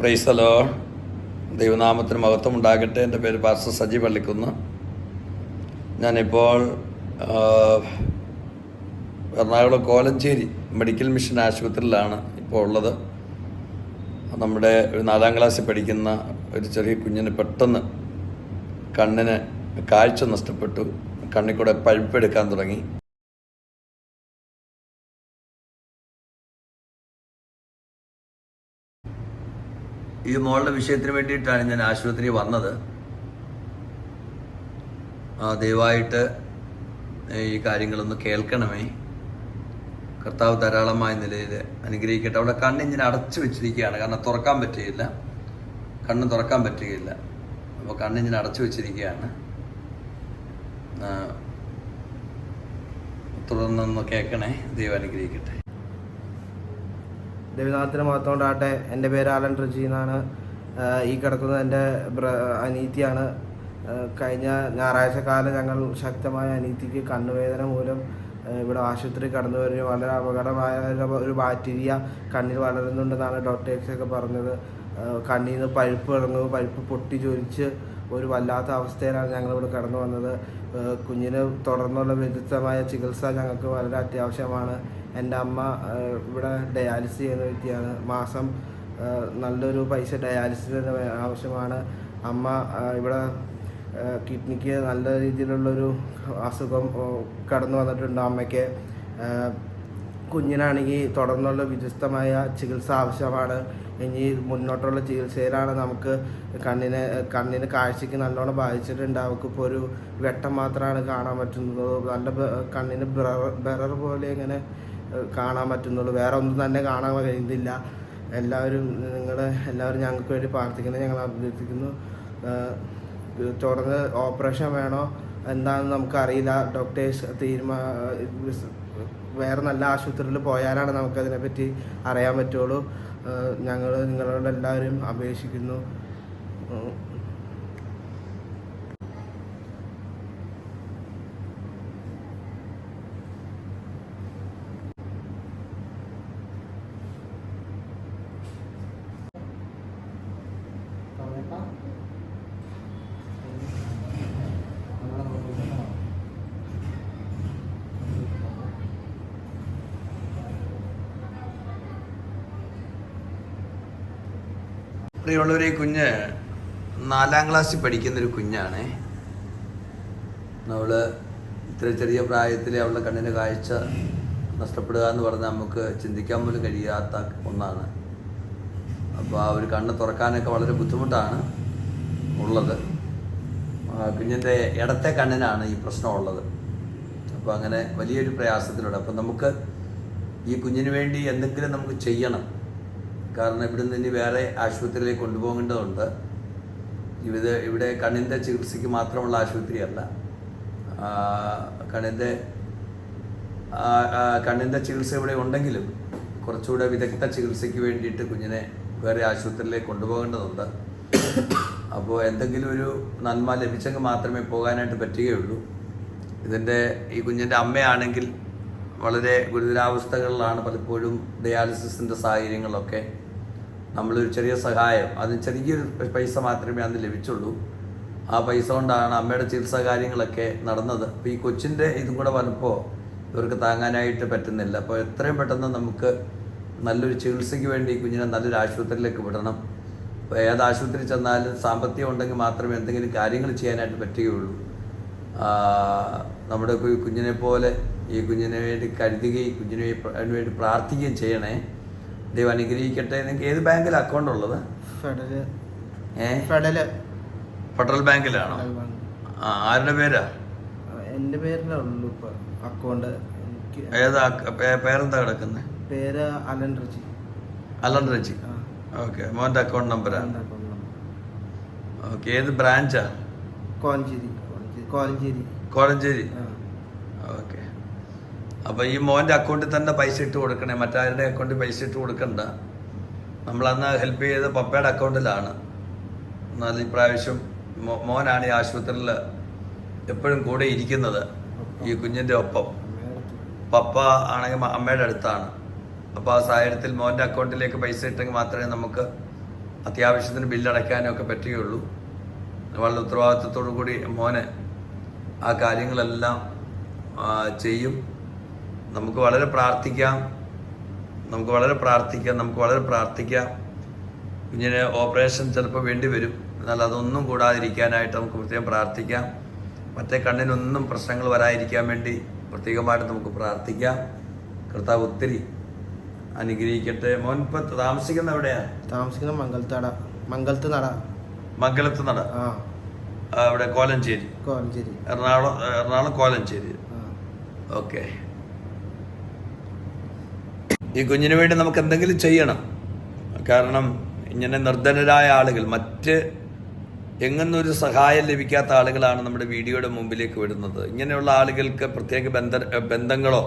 പ്രൈസലോ ദൈവനാമത്തിന് മഹത്വം ഉണ്ടാകട്ടെ എന്റെ പേര് പാസ്റ്റർ സജി പള്ളിക്കുന്ന്. ഞാനിപ്പോൾ എറണാകുളം കോലഞ്ചേരി മെഡിക്കൽ മിഷൻ ആശുപത്രിയിലാണ് ഇപ്പോൾ ഉള്ളത്. നമ്മുടെ ഒരു നാലാം ക്ലാസ്സിൽ പഠിക്കുന്ന ഒരു ചെറിയ കുഞ്ഞിന് പെട്ടെന്ന് കണ്ണിന് കാഴ്ച നഷ്ടപ്പെട്ടു. കണ്ണിൽ കൂടെ പഴുപ്പെടുക്കാൻ തുടങ്ങി. ഈ മോളുടെ വിഷയത്തിന് വേണ്ടിയിട്ടാണ് ഞാൻ ആശുപത്രി വന്നത്. ആ, ദയവായിട്ട് ഈ കാര്യങ്ങളൊന്ന് കേൾക്കണമേ. കർത്താവ് ധാരാളമായ നിലയിൽ അനുഗ്രഹിക്കട്ടെ. അവിടെ കണ്ണിങ്ങനെ അടച്ചു വെച്ചിരിക്കുകയാണ്. കാരണം തുറക്കാൻ പറ്റുകയില്ല. കണ്ണ് തുറക്കാൻ പറ്റുകയില്ല. അപ്പോൾ കണ്ണിങ്ങനെ അടച്ചു വെച്ചിരിക്കുകയാണ്. തുടർന്നൊന്ന് കേൾക്കണേ. ദൈവം അനുഗ്രഹിക്കട്ടെ. ദൈവനാഥത്തിന് മാത്രം ഉണ്ടാകട്ടെ എന്റെ പേര് ആലൻ റിജി എന്നാണ്. ഈ കിടക്കുന്നത് എന്റെ അനീതിയാണ്. കഴിഞ്ഞ ഞായറാഴ്ച കാലം ഞങ്ങൾ ശക്തമായ അനീതിക്ക് കണ്ണുവേദന മൂലം ഇവിടെ ആശുപത്രി കടന്നു വരുന്ന വളരെ അപകടമായ ഒരു- ബാക്ടീരിയ കണ്ണിൽ വളരുന്നുണ്ടെന്നാണ് ഡോക്ടേഴ്സൊക്കെ പറഞ്ഞത്. കണ്ണിൽ നിന്ന് പഴുപ്പ് ഇറങ്ങും പഴുപ്പ് പൊട്ടി ജ്വലിച്ച് ഒരു വല്ലാത്ത അവസ്ഥയിലാണ് ഞങ്ങളിവിടെ കടന്നു വന്നത്. കുഞ്ഞിന് തുടർന്നുള്ള വിദഗ്ധമായ ചികിത്സ ഞങ്ങൾക്ക് വളരെ അത്യാവശ്യമാണ്. എന്റെ അമ്മ ഇവിടെ ഡയാലിസിസ് ചെയ്യുന്ന വ്യക്തിയാണ്. മാസം നല്ലൊരു പൈസ ഡയാലിസിസിന് ആവശ്യമാണ്. അമ്മ ഇവിടെ കിഡ്നിക്ക് നല്ല രീതിയിലുള്ളൊരു അസുഖം കടന്നു വന്നിട്ടുണ്ട് അമ്മയ്ക്ക്. കുഞ്ഞിനാണെങ്കിൽ തുടർന്നുള്ള വിദഗ്ധമായ ചികിത്സ ആവശ്യമാണ്. ഇനി മുന്നോട്ടുള്ള ചികിത്സയിലാണ് നമുക്ക് കണ്ണിന് കണ്ണിന് കാഴ്ചയ്ക്ക് നല്ലോണം ബാധിച്ചിട്ടുണ്ട്. അവർക്ക് ഇപ്പോൾ ഒരു വെട്ടം മാത്രമാണ് കാണാൻ പറ്റുന്നത്. നല്ല കണ്ണിന് കണ്ണിന് ബെറർ പോലെ ഇങ്ങനെ കാണാൻ പറ്റുന്നുള്ളൂ. വേറെ ഒന്നും തന്നെ കാണാൻ കഴിയുന്നില്ല. എല്ലാവരും നിങ്ങൾ എല്ലാവരും ഞങ്ങൾക്ക് വേണ്ടി പ്രാർത്ഥിക്കുന്നത് ഞങ്ങൾ അഭ്യർത്ഥിക്കുന്നു. തുടർന്ന് ഓപ്പറേഷൻ വേണോ എന്താണെന്ന് നമുക്കറിയില്ല. ഡോക്ടേഴ്സ് തീരുമാ വേറെ നല്ല ആശുപത്രിയിൽ പോയാലാണ് നമുക്കതിനെപ്പറ്റി അറിയാൻ പറ്റുള്ളൂ. ഞങ്ങൾ നിങ്ങളോട് എല്ലാവരും അപേക്ഷിക്കുന്നു. പ്രിയമുള്ളവരെ കുഞ്ഞ് നാലാം ക്ലാസ്സിൽ പഠിക്കുന്നൊരു കുഞ്ഞാണേ. നമ്മൾ ഇത്ര ചെറിയ പ്രായത്തിൽ അവളുടെ കണ്ണിന് കാഴ്ച നഷ്ടപ്പെടുക എന്ന് പറഞ്ഞാൽ നമുക്ക് ചിന്തിക്കാൻ പോലും കഴിയാത്ത ഒന്നാണ്. അപ്പോൾ ആ ഒരു കണ്ണ് തുറക്കാനൊക്കെ വളരെ ബുദ്ധിമുട്ടാണ് ഉള്ളത്. കുഞ്ഞിന്റെ ഇടത്തെ കണ്ണിനാണ് ഈ പ്രശ്നമുള്ളത് അപ്പോൾ അങ്ങനെ വലിയൊരു പ്രയാസത്തിലൂടെ അപ്പം നമുക്ക് ഈ കുഞ്ഞിന് വേണ്ടി എന്തെങ്കിലും നമുക്ക് ചെയ്യണം. കാരണം ഇവിടുന്ന് ഇനി വേറെ ആശുപത്രിയിലേക്ക് കൊണ്ടുപോകേണ്ടതുണ്ട്. ഇത് ഇവിടെ കണ്ണിന്റെ ചികിത്സയ്ക്ക് മാത്രമുള്ള ആശുപത്രിയല്ല. കണ്ണിന്റെ കണ്ണിന്റെ ചികിത്സ ഇവിടെ ഉണ്ടെങ്കിലും കുറച്ചുകൂടെ വിദഗ്ധ ചികിത്സയ്ക്ക് വേണ്ടിയിട്ട് കുഞ്ഞിനെ വേറെ ആശുപത്രിയിലേക്ക് കൊണ്ടുപോകേണ്ടതുണ്ട്. അപ്പോൾ എന്തെങ്കിലും ഒരു നന്മ ലഭിച്ചെങ്കിൽ മാത്രമേ പോകാനായിട്ട് പറ്റുകയുള്ളൂ. ഇതിന്റെ ഈ കുഞ്ഞിന്റെ അമ്മയാണെങ്കിൽ വളരെ ഗുരുതരാവസ്ഥകളിലാണ് പലപ്പോഴും ഡയാലിസിസിന്റെ സാഹചര്യങ്ങളൊക്കെ നമ്മളൊരു ചെറിയ സഹായം. അത് ചെറിയൊരു പൈസ മാത്രമേ അന്ന് ലഭിച്ചുള്ളൂ. ആ പൈസ കൊണ്ടാണ് അമ്മയുടെ ചികിത്സാ കാര്യങ്ങളൊക്കെ നടന്നത്. അപ്പോൾ ഈ കൊച്ചിന്റെ ഇതും കൂടെ വന്നപ്പോൾ ഇവർക്ക് താങ്ങാനായിട്ട് പറ്റുന്നില്ല. അപ്പോൾ എത്രയും പെട്ടെന്ന് നമുക്ക് നല്ലൊരു ചികിത്സയ്ക്ക് വേണ്ടി ഈ കുഞ്ഞിനെ നല്ലൊരു ആശുപത്രിയിലേക്ക് വിടണം. അപ്പോൾ ഏത് ആശുപത്രി ചെന്നാലും സാമ്പത്തികം ഉണ്ടെങ്കിൽ മാത്രമേ എന്തെങ്കിലും കാര്യങ്ങൾ ചെയ്യാനായിട്ട് പറ്റുകയുള്ളൂ. നമ്മുടെ കുഞ്ഞിനെ പോലെ ഈ കുഞ്ഞിനെ വേണ്ടി കരുതുകയും കുഞ്ഞിനെ വേണ്ടി പ്രാർത്ഥിക്കുകയും ചെയ്യണേ. ദൈവം അനുഗ്രഹിക്കട്ടെ നിങ്ങൾക്ക് ഏത് ബാങ്കിൽ അക്കൗണ്ട് ഉള്ളത്? ഫെഡറൽ. ഏ? ഫെഡറൽ. ബാങ്കിലാണോ? ആ ആരുടെ പേരാ? എന്റെ പേരിലേ ഉള്ളൂ ഇപ്പൊ അക്കൗണ്ട് ഏതാ പേരെന്താ കിടക്കുന്നത് പേര് Alan Reji. Alan Reji. Okay. മോന്റെ അക്കൗണ്ട് നമ്പറാണ് ഓക്കെ. ഏത് ബ്രാഞ്ചാ കോലഞ്ചേരി. കോലഞ്ചേരി. കോലഞ്ചേരി. ഓക്കെ. അപ്പോൾ ഈ മോന്റെ അക്കൗണ്ടിൽ തന്നെ പൈസ ഇട്ട് കൊടുക്കണേ. മറ്റാരുടെ അക്കൗണ്ടിൽ പൈസ ഇട്ട് കൊടുക്കണ്ട. നമ്മളന്ന് ഹെൽപ്പ് ചെയ്ത് പപ്പയുടെ അക്കൗണ്ടിലാണ് എന്നാൽ ഇപ്രാവശ്യം മോനാണ് ഈ ആശുപത്രിയിൽ എപ്പോഴും കൂടെ ഇരിക്കുന്നത്. ഈ കുഞ്ഞിന്റെ ഒപ്പം. പപ്പ ആണെങ്കിൽ അമ്മയുടെ അടുത്താണ്. അപ്പോൾ ആ സാഹചര്യത്തിൽ മോന്റെ അക്കൗണ്ടിലേക്ക് പൈസ ഇട്ടെങ്കിൽ മാത്രമേ നമുക്ക് അത്യാവശ്യത്തിന് ബില്ലടയ്ക്കാനും ഒക്കെ പറ്റുകയുള്ളൂ. വളരെ ഉത്തരവാദിത്വത്തോടു കൂടി മോനെ ആ കാര്യങ്ങളെല്ലാം ചെയ്യും. നമുക്ക് വളരെ പ്രാർത്ഥിക്കാം. നമുക്ക് വളരെ പ്രാർത്ഥിക്കാം. നമുക്ക് വളരെ പ്രാർത്ഥിക്കാം. കുഞ്ഞിന് ഓപ്പറേഷൻ ചിലപ്പോൾ വേണ്ടി വരും. എന്നാൽ അതൊന്നും കൂടാതിരിക്കാനായിട്ട് നമുക്ക് പ്രത്യേകം പ്രാർത്ഥിക്കാം. മറ്റേ കണ്ണിനൊന്നും പ്രശ്നങ്ങൾ വരാതിരിക്കാൻ വേണ്ടി പ്രത്യേകമായിട്ട് നമുക്ക് പ്രാർത്ഥിക്കാം. കർത്താവ് ഒത്തിരി അനുഗ്രഹിക്കട്ടെ. മോൻ ഇപ്പൊ താമസിക്കുന്ന എവിടെയാണ് താമസിക്കുന്ന മംഗലത്തട. മംഗലത്ത് നട. മംഗലത്ത് നട. അവിടെ കോലഞ്ചേരി. കോലഞ്ചേരി. എറണാകുളം എറണാകുളം കോലഞ്ചേരി. ഓക്കെ. ഈ കുഞ്ഞിന് വേണ്ടി നമുക്ക് എന്തെങ്കിലും ചെയ്യണം. കാരണം ഇങ്ങനെ നിർധനരായ ആളുകൾ മറ്റ് എങ്ങനൊരു സഹായം ലഭിക്കാത്ത ആളുകളാണ് നമ്മുടെ വീഡിയോയുടെ മുമ്പിലേക്ക് വിടുന്നത് ഇങ്ങനെയുള്ള ആളുകൾക്ക് പ്രത്യേക ബന്ധ ബന്ധങ്ങളോ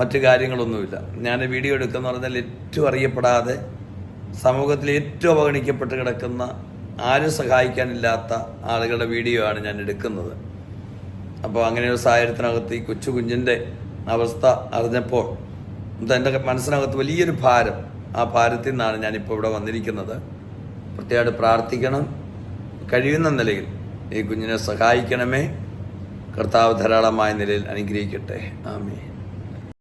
മറ്റു കാര്യങ്ങളൊന്നുമില്ല. ഞാൻ വീഡിയോ എടുക്കുന്ന പറഞ്ഞാൽ ഏറ്റവും അറിയപ്പെടാതെ സമൂഹത്തിൽ ഏറ്റവും അവഗണിക്കപ്പെട്ട് കിടക്കുന്ന ആരും സഹായിക്കാനില്ലാത്ത ആളുകളുടെ വീഡിയോ ആണ് ഞാൻ എടുക്കുന്നത്. അപ്പോൾ അങ്ങനെ ഒരു സാഹചര്യത്തിനകത്ത് ഈ കൊച്ചു കുഞ്ഞിന്റെ അവസ്ഥ അറിഞ്ഞപ്പോൾ എന്റെ മനസ്സിനകത്ത് വലിയൊരു ഭാരം. ആ ഭാരത്തിൽ നിന്നാണ് ഞാനിപ്പോൾ ഇവിടെ വന്നിരിക്കുന്നത്. പ്രത്യേകമായിട്ട് പ്രാർത്ഥിക്കണം. കഴിയുന്ന നിലയിൽ ഈ കുഞ്ഞിനെ സഹായിക്കണമേ. കർത്താവ് ധാരാളമായ നിലയിൽ അനുഗ്രഹിക്കട്ടെ. ആമേ